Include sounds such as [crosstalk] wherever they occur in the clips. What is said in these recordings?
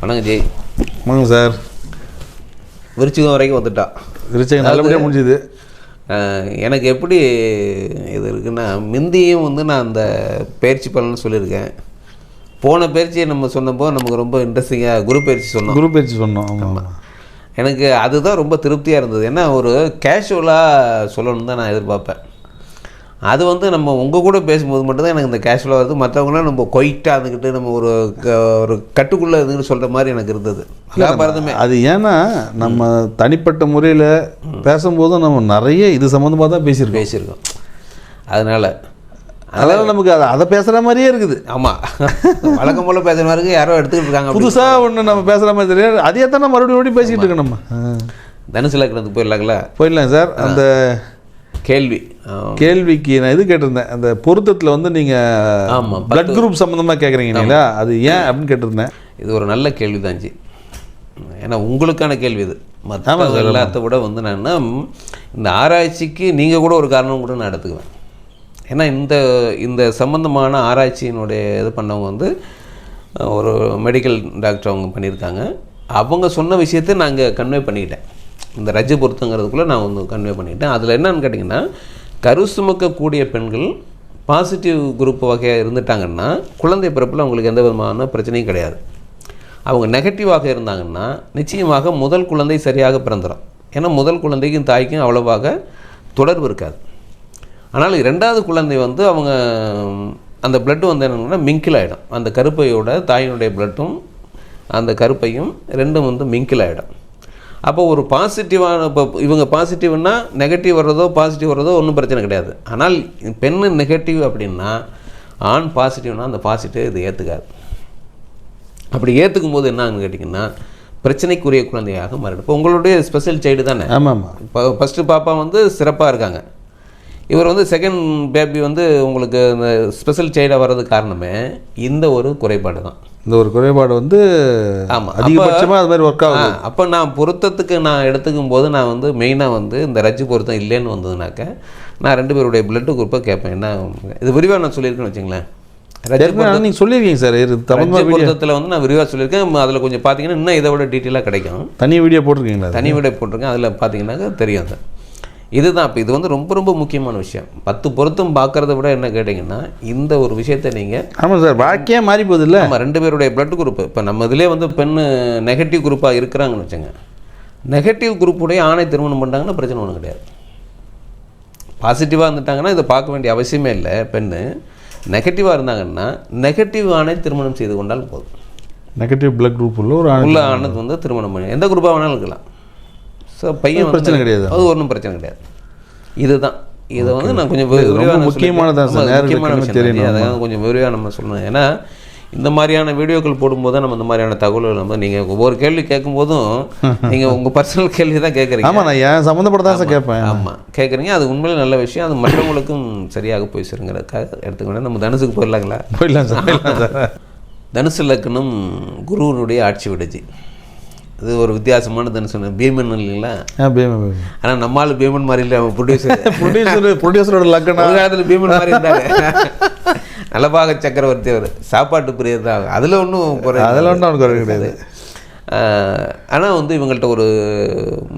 வணக்கம் ஜெய் ஆமாங்க சார். விருச்சிகம் வரைக்கும் வந்துட்டா. விருச்சகம் நல்லபடியாக முடிஞ்சுது. எனக்கு எப்படி இது இருக்குன்னா முந்தியும் வந்து நான் அந்த பயிற்சி பலன்னு சொல்லியிருக்கேன். போன பயிற்சியை நம்ம சொன்னப்போ நமக்கு ரொம்ப இன்ட்ரெஸ்டிங்காக குரு பயிற்சி சொன்னோம். குரு பயிற்சி சொன்னோம் ஆமாம் எனக்கு அதுதான் ரொம்ப திருப்தியாக இருந்தது. ஏன்னா ஒரு கேஷுவலாக சொல்லணும்னு தான் நான் எதிர்பார்ப்பேன். அது வந்து நம்ம உங்கள் கூட பேசும்போது மட்டும்தான் எனக்கு இந்த கேஷுவலாக வருது. மற்றவங்களாம் நம்ம கொயிட்டாக இருந்துக்கிட்டு நம்ம ஒரு ஒரு கட்டுக்குள்ளே இருந்துக்கிட்டு சொல்கிற மாதிரி எனக்கு இருந்தது. வியாபாரத்துமே. அது ஏன்னா நம்ம தனிப்பட்ட முறையில் பேசும்போதும் நம்ம நிறைய இது சம்மந்தமாக தான் பேசியிருக்கோம். பேசியிருக்கோம். அதனால் அதனால் நமக்கு அதை அதை பேசுகிற மாதிரியே இருக்குது. ஆமாம் வழக்கம் போல் பேசுகிற மாதிரி யாரோ எடுத்துக்கிட்டு இருக்காங்க. புதுசாக ஒன்று நம்ம பேசுகிற மாதிரி தெரியாது அதே தான் நம்ம மறுபடியும் மறுபடியும் பேசிக்கிட்டு இருக்கோம் நம்ம. தனுசு லக்னத்துக்கு போயிடலாங்களா? போயிடலாம் சார். அந்த கேள்வி. கேள்விக்கு நான் இது கேட்டிருந்தேன். அந்த பொருத்தத்தில் வந்து நீங்கள் ஆமாம் பிளட் குரூப் சம்மந்தமாக கேட்குறீங்க இல்லைங்களா அது ஏன் அப்படின்னு கேட்டிருந்தேன். இது ஒரு நல்ல கேள்வி தான் ஜி. ஏன்னா உங்களுக்கான கேள்வி இது. மற்ற எல்லாத்த விட வந்து நான் இந்த ஆராய்ச்சிக்கு நீங்கள் கூட ஒரு காரணம் கூட நான் எடுத்துக்குவேன். ஏன்னா இந்த இந்த சம்பந்தமான ஆராய்ச்சியினுடைய இது பண்ணவங்க வந்து ஒரு மெடிக்கல் டாக்டர் அவங்க பண்ணியிருக்காங்க. அவங்க சொன்ன விஷயத்தை நாங்கள் கன்வே பண்ணிக்கிட்டேன் இந்த ரஜ பொருத்தங்கிறதுக்குள்ளே நான் வந்து கன்வே பண்ணிக்கிட்டேன் அதில் என்னன்னு கேட்டிங்கன்னா கரு சுமக்கக்கூடிய பெண்கள் பாசிட்டிவ் குரூப் வகையாக இருந்துட்டாங்கன்னா குழந்தை பிறப்பில் அவங்களுக்கு எந்த விதமான பிரச்சனையும் கிடையாது. அவங்க நெகட்டிவாக இருந்தாங்கன்னா நிச்சயமாக முதல் குழந்தை சரியாக பிறந்துடும் ஏன்னா முதல் குழந்தைக்கும் தாய்க்கும் அவ்வளவாக தொடர்பு இருக்காது. ஆனால் ரெண்டாவது குழந்தை வந்து அவங்க அந்த பிளட்டு வந்து என்னென்னா மிங்கில் ஆகிடும் அந்த கருப்பையோட தாயினுடைய பிளட்டும் அந்த கருப்பையும் ரெண்டும் வந்து மிங்கில் ஆகிடும் அப்போ ஒரு பாசிட்டிவான இப்போ இவங்க பாசிட்டிவ்னா நெகட்டிவ் வர்றதோ பாசிட்டிவ் வர்றதோ ஒன்றும் பிரச்சனை கிடையாது. ஆனால் பெண்ணு நெகட்டிவ் அப்படின்னா ஆண் பாசிட்டிவ்னா அந்த பாசிட்டிவ் இது ஏற்றுக்காது அப்படி ஏற்றுக்கும் போது என்ன ஆகுன்னு கேட்டிங்கன்னா பிரச்சனைக்குரிய குழந்தையாக மாறிடும். இப்போ உங்களுடைய ஸ்பெஷல் சைல்டு தானே? ஆமாம். ஆமாம் இப்போ ஃபஸ்ட்டு பாப்பா வந்து சிறப்பாக இருக்காங்க. இவர் வந்து செகண்ட் பேபி வந்து உங்களுக்கு இந்த ஸ்பெஷல் சைல்டாக வர்றதுக்கு காரணமே இந்த ஒரு குறைபாடு தான் இந்த ஒரு குறைபாடு வந்து ஆமா. அதிகபட்சமாக அது மாதிரி ஒர்க் ஆகும் அப்போ நான் பொருத்தத்துக்கு நான் எடுத்துக்கும் போது நான் வந்து மெயினாக வந்து இந்த ரஜ்ஜு பொருத்தம் இல்லைன்னு வந்ததுனாக்க நான் ரெண்டு பேருடைய பிளட்டு குரூப்பை கேட்பேன். என்ன இது விரிவாக நான் சொல்லியிருக்கேன்னு வச்சுங்களேன். நீங்கள் சொல்லியிருக்கீங்க சார். இது தமிழ் பொருத்தத்தில் வந்து நான் விரிவாக சொல்லியிருக்கேன். அதில் கொஞ்சம் பார்த்தீங்கன்னா இன்னும் இதை விட டீட்டெயிலாக கிடைக்கும். தனி வீடியோ போட்டிருக்கீங்களா தனி விடை போட்டிருக்கேன். அதில் பார்த்தீங்கன்னாக்க தெரியும் அது. இதுதான் இப்போ இது வந்து ரொம்ப ரொம்ப முக்கியமான விஷயம். பத்து பொருத்தம் பார்க்கறத விட என்ன கேட்டிங்கன்னா இந்த ஒரு விஷயத்தை நீங்கள் ஆமாம் சார் வாழ்க்கையே மாறி போகுது இல்லை நம்ம ரெண்டு பேருடைய பிளட் குரூப் இப்போ நம்ம இதிலே வந்து பெண்ணு நெகட்டிவ் குரூப்பாக இருக்கிறாங்கன்னு வச்சுங்க நெகட்டிவ் குரூப்புடைய ஆணை திருமணம் பண்ணிட்டாங்கன்னா பிரச்சனை ஒன்றும் கிடையாது. பாசிட்டிவாக இருந்துட்டாங்கன்னா இதை பார்க்க வேண்டிய அவசியமே இல்லை. பெண்ணு நெகட்டிவாக இருந்தாங்கன்னா நெகட்டிவ் ஆணை திருமணம் செய்து கொண்டால் போதும். நெகட்டிவ் பிளட் குரூப் உள்ள ஒரு உள்ள ஆனது வந்து திருமணம் பண்ணி எந்த குரூப்பாக வேணாலும் இருக்கலாம். ஸோ பையன் பிரச்சனை கிடையாது. அது ஒன்றும் பிரச்சனை கிடையாது. இதுதான். இதை வந்து நான் கொஞ்சம் விரிவாக நான் முக்கியமானதா சார். சொல்லிக்கிறேன். ஆமா, நேரங்களுக்கு முக்கியமான விஷயம். அதான் கொஞ்சம் விரிவாக நம்ம சொல்லணும். ஏன்னா இந்த மாதிரியான வீடியோக்கள் போடும்போது நம்ம இந்த மாதிரியான தகவல்கள் நம்ம நீங்கள் ஒவ்வொரு கேள்வி கேட்கும்போதும் [laughs] நீங்கள் உங்கள் பர்சனல் கேள்வி தான் கேட்குறீங்க. ஆமாம் நான் ஏன் சம்மந்தப்பட்ட தான் சார் கேட்பேன். ஆமாம் கேட்குறீங்க. அது உண்மையிலே நல்ல விஷயம். அது மற்றவங்களுக்கும் சரியாக போய் சேருங்கிறதுக்காக எடுத்துக்கணும் நம்ம தனுசுக்கு போயிடலாங்களா? போயிடலாம் சார் போயிடலாம் சார். [laughs] தனுசு லக்னம் குருவனுடைய ஆட்சி விடுச்சு இது ஒரு வித்தியாசமான தனுசு பீமன் இல்லைங்களா? ஆ பீமன் ஆனால் நம்மால் பீமன் மாதிரி இல்லை அவன் ப்ரொடியூசர் ப்ரொடியூசர் ப்ரொடியூசரோட லக்கணா ஒரு காலத்தில் பீமன் மாதிரி இருந்தாரு. [laughs] நலபாக சக்கரவர்த்தி அவர். சாப்பாட்டு பிரியர் தான் அதில் ஒன்றும் குறை அதெல்லாம் ஒன்றும் அவனுக்கு குறை கிடையாது. ஆனால் வந்து இவங்கள்ட்ட ஒரு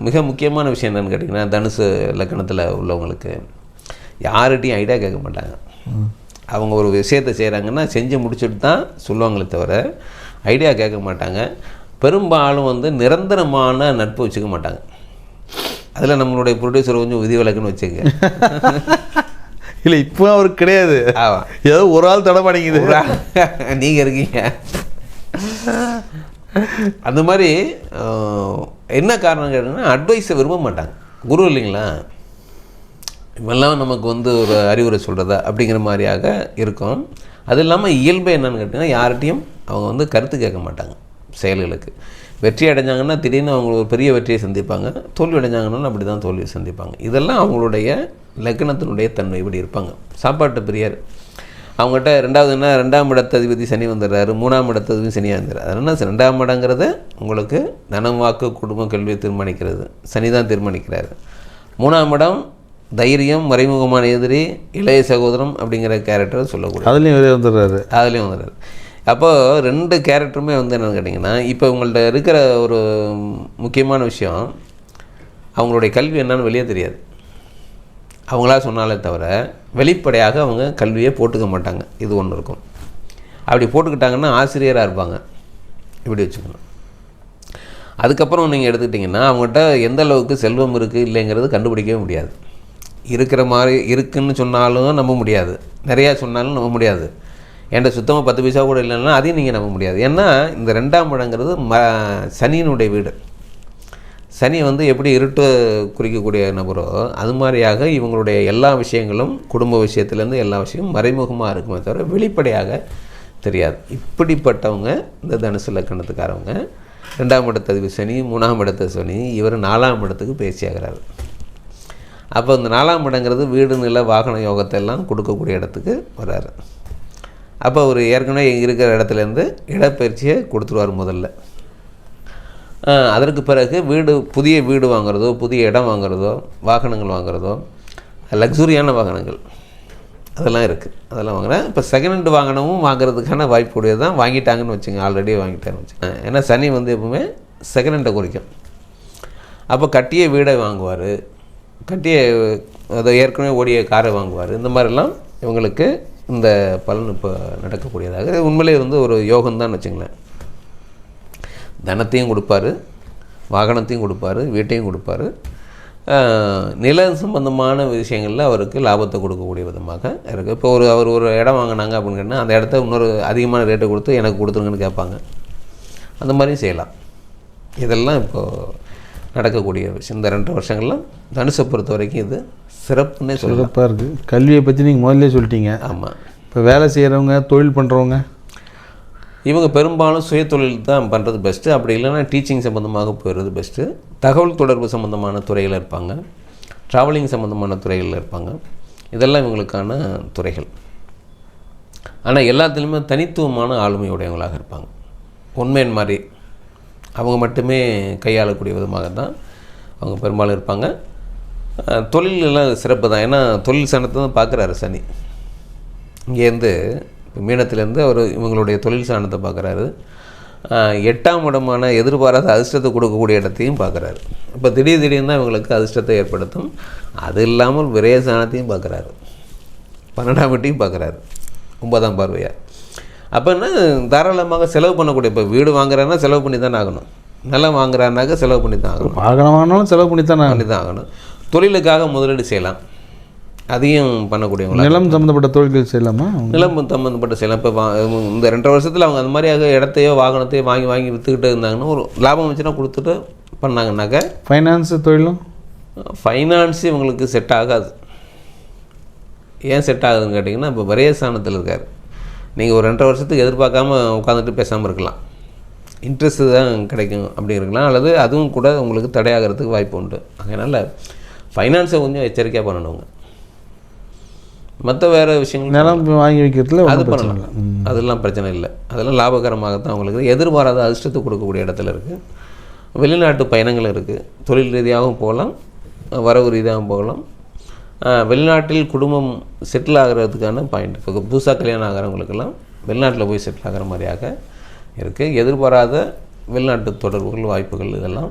மிக முக்கியமான விஷயம் என்னன்னு கேட்டிங்கன்னா தனுசு லக்கணத்தில் உள்ளவங்களுக்கு யார்கிட்டையும் ஐடியா கேட்க மாட்டாங்க. அவங்க ஒரு விஷயத்தை செய்கிறாங்கன்னா செஞ்சு முடிச்சுட்டு தான் சொல்லுவாங்களே தவிர ஐடியா கேட்க மாட்டாங்க. பெரும்பாலும் வந்து நிரந்தரமான நட்பு வச்சுக்க மாட்டாங்க. அதில் நம்மளுடைய ப்ரொடியூசர் கொஞ்சம் விதிவிலக்குன்னு வச்சுக்க [laughs] இல்லை இப்போ அவருக்கு கிடையாது. ஏதோ ஒரு ஆள் தடை பண்ணிக்குது. நீங்கள் இருக்கீங்க. அந்த மாதிரி என்ன காரணம் கேட்டிங்கன்னா அட்வைஸை விரும்ப மாட்டாங்க. குரு இல்லைங்களா? இவெல்லாம் நமக்கு வந்து ஒரு அறிவுரை சொல்கிறதா அப்படிங்கிற மாதிரியாக இருக்கும். அது இல்லாமல் இயல்பு என்னன்னு கேட்டிங்கன்னா யார்கிட்டையும் அவங்க வந்து கருத்து கேட்க மாட்டாங்க. செயல்களுக்கு. வெற்றி அடைஞ்சாங்கன்னா திடீர்னு அவங்க ஒரு பெரிய வெற்றியை சந்திப்பாங்க. தோல்வி அடைஞ்சாங்கன்னா அப்படி தான் தோல்வியை சந்திப்பாங்க. இதெல்லாம் அவங்களுடைய லக்னத்தினுடைய தன்மை இப்படி இருப்பாங்க. சாப்பாட்டு பிரியர். அவங்ககிட்ட ரெண்டாவது என்ன? ரெண்டாம் இடத்ததிபதி சனி வந்துடுறாரு. மூணாம் இடத்ததிபதி சனியாக வந்துடுறாரு. அதனால் ரெண்டாம் இடங்கிறத உங்களுக்கு தனம் வாக்கு குடும்பம் கல்வியை தீர்மானிக்கிறது. சனி தான் தீர்மானிக்கிறாரு. மூணாம் இடம் தைரியம் மறைமுகமான எதிரி இளைய சகோதரம் அப்படிங்கிற கேரக்டரை சொல்லக்கூடிய அதுலேயும் வந்துடுறாரு. அதுலேயும் வந்துடுறாரு. அப்போது ரெண்டு கேரக்டருமே வந்து என்னென்னு கேட்டிங்கன்னா இப்போ உங்கள்கிட்ட இருக்கிற ஒரு முக்கியமான விஷயம் அவங்களுடைய கல்வி என்னன்னு வெளியே தெரியாது. அவங்களா சொன்னாலே தவிர வெளிப்படையாக அவங்க கல்வியை போட்டுக்க மாட்டாங்க. இது ஒன்று இருக்கும். அப்படி போட்டுக்கிட்டாங்கன்னா ஆசிரியராக இருப்பாங்க. இப்படி வச்சுக்கணும். அதுக்கப்புறம் நீங்கள் எடுத்துக்கிட்டிங்கன்னா அவங்ககிட்ட எந்த அளவுக்கு செல்வம் இருக்குது இல்லைங்கிறது கண்டுபிடிக்கவே முடியாது. இருக்கிற மாதிரி இருக்குன்னு சொன்னாலும் நம்ப முடியாது. நிறையா சொன்னாலும் நம்ப முடியாது. என்கிட்ட சுத்தமாக பத்து பைசா கூட இல்லைன்னா அதையும் நீங்கள் நம்ப முடியாது. ஏன்னா இந்த ரெண்டாம் இடங்கிறது ம சனியினுடைய வீடு. சனி வந்து எப்படி இருட்டு குறிக்கக்கூடிய நபரோ அது மாதிரியாக இவங்களுடைய எல்லா விஷயங்களும் குடும்ப விஷயத்துலேருந்து எல்லா விஷயமும் மறைமுகமாக இருக்குமே தவிர வெளிப்படையாக தெரியாது. இப்படிப்பட்டவங்க இந்த தனுசு லக்கணத்துக்காரவங்க ரெண்டாம் இடத்ததிவு சனி மூணாம் இடத்து சனி இவர் நாலாம் இடத்துக்கு பேசியாகிறார் அப்போ இந்த நாலாம் இடங்கிறது வீடு நில வாகன யோகத்தை எல்லாம் கொடுக்கக்கூடிய இடத்துக்கு வர்றாரு அப்போ அவர் ஏற்கனவே இருக்கிற இடத்துலேருந்து இடப்பயிற்சியை கொடுத்துருவார் முதல்ல. அதற்கு பிறகு வீடு புதிய வீடு வாங்குறதோ புதிய இடம் வாங்குறதோ வாகனங்கள் வாங்குறதோ லக்ஸுரியான வாகனங்கள். அதெல்லாம் இருக்குது அதெல்லாம் வாங்குகிறேன் இப்போ செகண்ட் ஹேண்ட் வாகனமும் வாங்குறதுக்கான வாய்ப்பு உடையது தான் வாங்கிட்டாங்கன்னு வச்சுங்க ஆல்ரெடி வாங்கிட்டாங்கன்னு வச்சுங்க. ஏன்னா சனி வந்து எப்பவுமே செகண்ட் ஹேண்டை குறிக்கும். அப்போ கட்டிய வீடை வாங்குவார். கட்டிய அதை ஏற்கனவே ஓடிய காரை வாங்குவார். இந்த மாதிரிலாம் இவங்களுக்கு இந்த பலன் இப்போ நடக்கக்கூடியதாக. இது உண்மையிலே வந்து ஒரு யோகம்தான் வச்சுங்களேன். தனத்தையும் கொடுப்பாரு வாகனத்தையும் கொடுப்பாரு வீட்டையும் கொடுப்பாரு. நில சம்பந்தமான விஷயங்களில் அவருக்கு லாபத்தை கொடுக்கக்கூடிய விதமாக இருக்குது இப்போ ஒரு அவர் ஒரு இடம் வாங்கினாங்க அப்படின்னு கேட்டால் அந்த இடத்த இன்னொரு அதிகமான ரேட்டை கொடுத்து எனக்கு கொடுத்துருங்கன்னு கேட்பாங்க. அந்த மாதிரியும் செய்யலாம். இதெல்லாம் இப்போது நடக்கக்கூடிய விஷயம். இந்த ரெண்டு வருஷங்கள்லாம் தனுசை பொறுத்த வரைக்கும் இது சிறப்புன்னே சிறப்பாக இருக்குது கல்வியை பற்றி நீங்கள் முதல்ல சொல்லிட்டீங்க. ஆமாம் இப்போ வேலை செய்கிறவங்க தொழில் பண்ணுறவங்க இவங்க பெரும்பாலும் சுயதொழில் தான் பண்ணுறது பெஸ்ட்டு அப்படி இல்லைன்னா டீச்சிங் சம்மந்தமாக போயிடுறது பெஸ்ட்டு தகவல் தொடர்பு சம்மந்தமான துறையில் இருப்பாங்க. ட்ராவலிங் சம்மந்தமான துறைகளில் இருப்பாங்க. இதெல்லாம் இவங்களுக்கான துறைகள். ஆனால் எல்லாத்துலேயுமே தனித்துவமான ஆளுமையுடையவங்களாக இருப்பாங்க. உண்மையின் மாதிரி. அவங்க மட்டுமே கையாளக்கூடிய விதமாக தான் அவங்க பெரும்பாலும் இருப்பாங்க. தொழில் எல்லாம் சிறப்பு தான். ஏன்னா தொழில் சனத்தை தான் பார்க்குறாரு சனி. இங்கேருந்து இப்போ மீனத்துலேருந்து அவர் இவங்களுடைய தொழில் சாணத்தை பார்க்குறாரு. எட்டாம் இடமான எதிர்பாராத அதிர்ஷ்டத்தை கொடுக்கக்கூடிய இடத்தையும் பார்க்குறாரு. இப்போ திடீர் திடீர்னு தான் இவங்களுக்கு அதிர்ஷ்டத்தை ஏற்படுத்தும். அது இல்லாமல் விரய சாணத்தையும் பார்க்குறாரு. பன்னெண்டாம் வீட்டையும் பார்க்குறாரு. ஒன்பதாம் பார்வையாக அப்போ என்ன தாராளமாக செலவு பண்ணக்கூடிய இப்போ வீடு வாங்குறாருன்னா செலவு பண்ணி தானே ஆகணும். நிலம் வாங்குறாருனாக்கா செலவு பண்ணி தான் ஆகணும் வாங்கினாலும் செலவு பண்ணி தானே பண்ணி தான் ஆகணும். தொழிலுக்காக முதலீடு செய்யலாம். அதையும் பண்ணக்கூடியவங்களா நிலம் சம்மந்தப்பட்ட தொழில்கள் செய்யலாமா? நிலம் சம்மந்தப்பட்ட சில இப்போ இந்த ரெண்டரை வருஷத்தில் அவங்க அந்த மாதிரியாக இடத்தையோ வாகனத்தையோ வாங்கி வாங்கி விற்றுக்கிட்டு இருந்தாங்கன்னா ஒரு லாபம் வச்சுன்னா கொடுத்துட்டு பண்ணாங்கன்னாக்க ஃபைனான்ஸு தொழிலும்? ஃபைனான்ஸ் இவங்களுக்கு செட் ஆகாது. ஏன் செட் ஆகுதுன்னு கேட்டிங்கன்னா இப்போ விரயஸ்தானத்தில் இருக்கார். நீங்கள் ஒரு ரெண்டரை வருஷத்துக்கு எதிர்பார்க்காம உட்காந்துட்டு பேசாமல் இருக்கலாம். இன்ட்ரெஸ்ட் தான் கிடைக்கும். அப்படி இருக்கலாம். அல்லது அதுவும் கூட உங்களுக்கு தடையாகிறதுக்கு வாய்ப்பு உண்டு. அதனால் ஃபைனான்ஸை கொஞ்சம் எச்சரிக்கையாக பண்ணணுங்க மற்ற வேறு விஷயங்கள் நிலம் வாங்கி வைக்கிறதுல அது பண்ணலாம். அதெல்லாம் பிரச்சனை இல்லை. அதெல்லாம் லாபகரமாகத்தான் உங்களுக்கு எதிர்பாராத அதிர்ஷ்டத்தை கொடுக்கக்கூடிய இடத்துல இருக்குது வெளிநாட்டு பயணங்கள் இருக்குது தொழில் ரீதியாகவும் போகலாம். வரவு ரீதியாகவும் போகலாம். வெளிநாட்டில் குடும்பம் செட்டில் ஆகிறதுக்கான பாயிண்ட் இப்போ புதுசாக கல்யாணம் ஆகிறவங்களுக்கெல்லாம் வெளிநாட்டில் போய் செட்டில் ஆகிற மாதிரியாக இருக்குது எதிர்பாராத வெளிநாட்டு தொடர்புகள் வாய்ப்புகள் இதெல்லாம்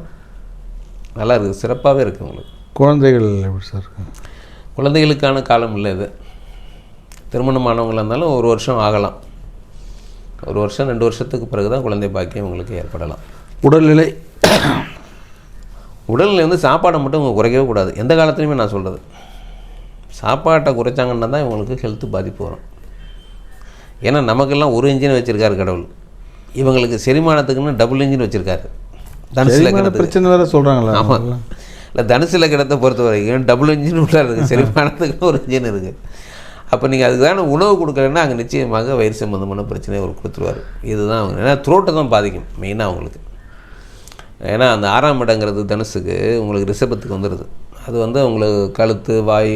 நல்லா இருக்குது சிறப்பாகவே இருக்குது உங்களுக்கு. குழந்தைகள் எப்படி சார் குழந்தைகளுக்கான காலம் இல்லை இது. திருமணமானவங்களாக இருந்தாலும் ஒரு வருஷம் ஆகலாம். ஒரு வருஷம் ரெண்டு வருஷத்துக்கு பிறகு தான் குழந்தை பாக்கியம் உங்களுக்கு ஏற்படலாம். உடல்நிலை? உடல்நிலை வந்து சாப்பாடை மட்டும் இவங்க குறைக்கவே கூடாது. எந்த காலத்துலையுமே நான் சொல்கிறது சாப்பாட்டை குறைச்சாங்கன்னா தான் இவங்களுக்கு ஹெல்த் பாதிப்பு வரும். ஏன்னா நமக்கெல்லாம் ஒரு இன்ஜின் வச்சுருக்காரு கடவுள். இவங்களுக்கு செரிமானத்துக்குன்னு டபுள் இன்ஜின் வச்சுருக்காரு. பிரச்சனை வேற சொல்கிறாங்களா ஆமாம் இல்லை தனுசு லக்கணத்தை பொறுத்த வரைக்கும் டபுள் இன்ஜின் உள்ளே இருக்குது செரிமானத்துக்கு ஒரு இன்ஜின் இருக்குது அப்போ நீங்கள் அதுக்கான உணவு கொடுக்கலன்னா அங்கே நிச்சயமாக வயிறு சம்மந்தமான பிரச்சனையை அவர் கொடுத்துருவார். இதுதான் அவங்க. ஏன்னா த்ரோட்டை தான் பாதிக்கும் மெயினாக அவங்களுக்கு. ஏன்னா அந்த ஆறாம் இடங்கிறது தனுசுக்கு உங்களுக்கு ரிஷபத்துக்கு வந்துடுது அது வந்து உங்களுக்கு கழுத்து வாய்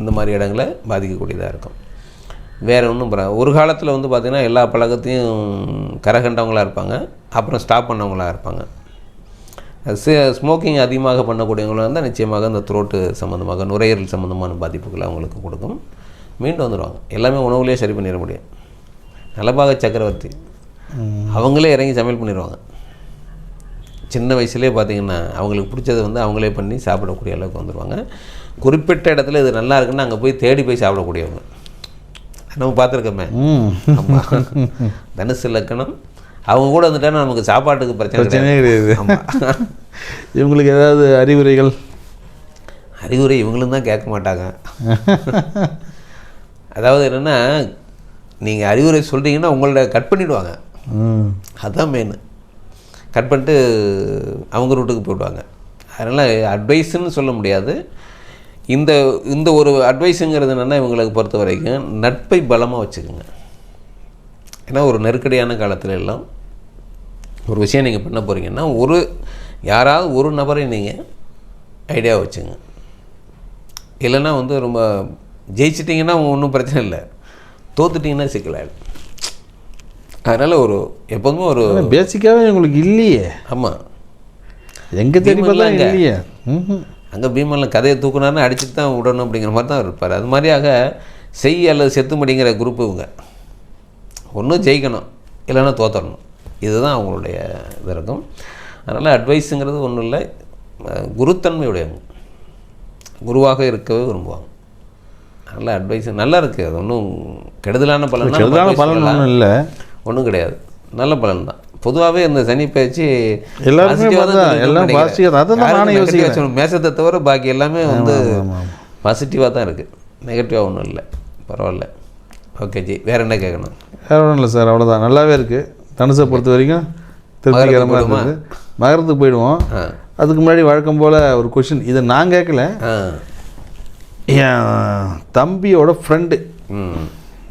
இந்த மாதிரி இடங்களை பாதிக்கக்கூடியதாக இருக்கும். வேறு ஒன்றும் ஒரு காலத்தில் வந்து பார்த்திங்கன்னா எல்லா பழக்கத்தையும் கரகண்டவங்களாக இருப்பாங்க. அப்புறம் ஸ்டாப் பண்ணவங்களாக இருப்பாங்க. ஸ்மோக்கிங் அதிகமாக பண்ணக்கூடியவங்களாக இருந்தால் நிச்சயமாக அந்த த்ரோட்டு சம்மந்தமாக நுரையீரல் சம்மந்தமான பாதிப்புகளை அவங்களுக்கு கொடுக்கும். மீண்டும் வந்துடுவாங்க. எல்லாமே உணவுலேயே சரி பண்ணிட முடியும். நலபாக சக்கரவர்த்தி. அவங்களே இறங்கி சமையல் பண்ணிடுவாங்க. சின்ன வயசுலேயே பார்த்தீங்கன்னா அவங்களுக்கு பிடிச்சதை வந்து அவங்களே பண்ணி சாப்பிடக்கூடிய அளவுக்கு வந்துடுவாங்க. குறிப்பிட்ட இடத்துல இது நல்லா இருக்குன்னு அங்கே போய் தேடி போய் சாப்பிடக்கூடியவங்க. நம்ம பார்த்துருக்கோமே. தனுசு லக்கணம் அவங்க கூட வந்துட்டா நமக்கு சாப்பாட்டுக்கு பிரச்சனை பிரச்சனையே கிடையாது. [laughs] இவங்களுக்கு ஏதாவது அறிவுரைகள்? அறிவுரை இவங்களும் தான் கேட்க மாட்டாங்க. [laughs] அதாவது என்னென்னா நீங்கள் அறிவுரை சொல்கிறீங்கன்னா உங்களோட கட் பண்ணிவிடுவாங்க அதுதான் மெயின் கட் பண்ணிட்டு அவங்க ரூட்டுக்கு போயிடுவாங்க. அதனால் அட்வைஸ்ன்னு சொல்ல முடியாது. இந்த இந்த ஒரு அட்வைஸுங்கிறது என்னென்னா இவங்களுக்கு பொறுத்த வரைக்கும் நட்பை பலமாக வச்சுக்கோங்க. ஏன்னா ஒரு நெருக்கடியான காலத்துல எல்லாம் ஒரு விஷயம் நீங்கள் பண்ண போகிறீங்கன்னா ஒரு யாராவது ஒரு நபரை நீங்கள் ஐடியா வச்சுங்க. இல்லைன்னா வந்து ரொம்ப ஜெயிச்சிட்டிங்கன்னா ஒன்றும் பிரச்சனை இல்லை. தோத்துட்டிங்கன்னா சிக்கலாயிடும். அதனால் ஒரு எப்போதுமே ஒரு பேசிக்காகவே உங்களுக்கு இல்லையே. ஆமாம் எங்கே எங்க? இல்லையே. அங்கே பீமனில் கதையை தூக்குனாருன்னு அடிச்சுட்டு தான் விடணும் அப்படிங்கிற மாதிரி தான் இருப்பார். அது மாதிரியாக செய் அல்லது செத்துமடிங்கிற குரூப் இவங்க. ஒன்றும் ஜெயிக்கணும். இல்லைன்னா தோத்தரணும் இதுதான் அவங்களுடைய இருக்கும் அதனால் அட்வைஸுங்கிறது ஒன்றும் இல்லை. குருத்தன்மையுடையவங்க குருவாக இருக்கவே விரும்புவாங்க. அதனால் அட்வைஸ் நல்லா இருக்குது அது ஒன்றும் கெடுதலான பலன் கெடுதலான பலன் ஒன்றும் இல்லை. ஒன்றும் கிடையாது. நல்ல பலன் தான். பொதுவாகவே இந்த சனி பயிற்சி எல்லாருமே. மேசத்தை தவிர பாக்கி எல்லாமே வந்து. பாசிட்டிவாக தான் இருக்குது நெகட்டிவாக ஒன்றும் இல்லை. பரவாயில்ல. ஓகே ஜி. வேற என்ன கேட்கணும்? வேற ஒன்றும் இல்லை சார். அவ்வளோதான் நல்லாவே இருக்குது தனுசை பொறுத்த வரைக்கும் திருப்திகரமாக? இருந்தது. மகரத்துக்கு போயிடுவோம். அதுக்கு முன்னாடி வழக்கம் போல் ஒரு கொஷின் இதை நான் கேட்கல. என் தம்பியோட ஃப்ரெண்டு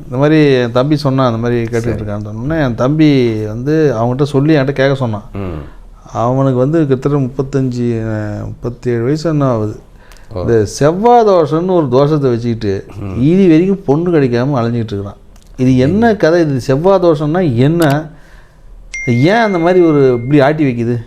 இந்த மாதிரி என் தம்பி சொன்னான் அந்த மாதிரி கேட்டுட்டு இருக்கான்னு சொன்னோன்னே என் தம்பி வந்து அவங்ககிட்ட சொல்லி என்கிட்ட கேட்க சொன்னான். அவனுக்கு வந்து கிட்டத்தட்ட முப்பத்தஞ்சு அஹ், முப்பத்தேழு வயசு என்ன ஆகுது. இந்த செவ்வாய் தோஷம்னு ஒரு தோஷத்தை வச்சுக்கிட்டு இது வரைக்கும் பொண்ணு கிடைக்காம அலைஞ்சிக்கிட்டு இருக்கிறான். இது என்ன கதை? இது செவ்வாய் தோஷம்னா என்ன? ஏன் அந்த மாதிரி ஒரு இப்படி ஆட்டி வைக்குது?